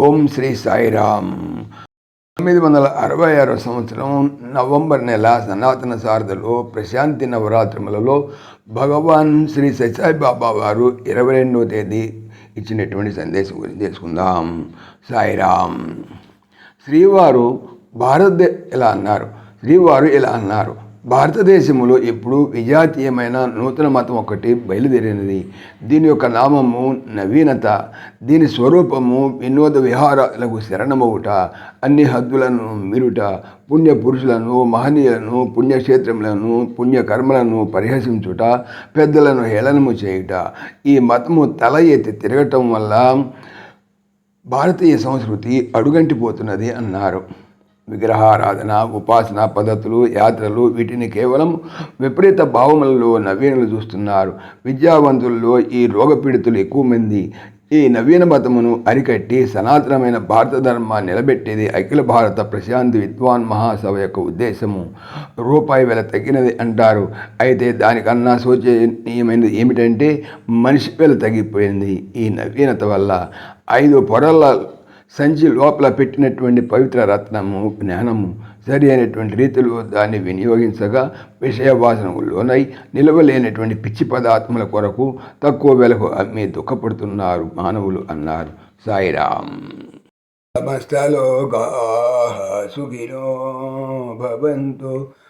ఓం శ్రీ సాయిరామ్. తొమ్మిది వందల అరవై ఆరో సంవత్సరం నవంబర్ నెల సనాతన శారదలో ప్రశాంతి నవరాత్రులలో భగవాన్ శ్రీ సత్యసాయి బాబా వారు ఇరవై రెండవ తేదీ ఇచ్చినటువంటి సందేశం గురించి తెలుసుకుందాం. సాయిరామ్. శ్రీవారు భారతదే ఇలా అన్నారు? శ్రీవారు ఇలా అన్నారు? భారతదేశంలో ఇప్పుడు విజాతీయమైన నూతన మతం ఒకటి బయలుదేరినది. దీని యొక్క నామము నవీనత దీని స్వరూపము వినోద విహారాలకు శరణమవుట అన్ని హద్దులను మీరుట పుణ్య పురుషులను మహనీయులను పుణ్యక్షేత్రములను పుణ్యకర్మలను పరిహసించుట పెద్దలను హేళనము చేయుట. ఈ మతము తల ఎత్తి తిరగటం వల్ల భారతీయ సంస్కృతి అడుగంటిపోతున్నది అన్నారు. విగ్రహారాధన ఉపాసన పద్ధతులు యాత్రలు వీటిని కేవలం విపరీత భావములలో నవీనులు చూస్తున్నారు. విద్యావంతుల్లో ఈ రోగపీడితులు ఎక్కువ మంది. ఈ నవీన మతమును అరికట్టి సనాతనమైన భారత ధర్మాన్ని నిలబెట్టేది అఖిల భారత ప్రశాంతి విద్వాన్ మహాసభ యొక్క ఉద్దేశము. రూపాయి వేల తగ్గినది అంటారు. అయితే దానికన్నా శోచనీయమైనది ఏమిటంటే మనిషి వేల తగ్గిపోయింది ఈ నవీనత వల్ల. ఐదు పొరల సంచి లోపల పెట్టినటువంటి పవిత్ర రత్నము జ్ఞానము సరి అయినటువంటి రీతిలో దాన్ని వినియోగించగా విషయవాసనకు లోనై నిలవలేనటువంటి పిచ్చి పదార్థముల కొరకు తక్కువ వెలకు అమ్మి దుఃఖపడుతున్నారు మానవులు అన్నారు సాయిరామ్. సమస్తలోకా సుఖినో భవంతు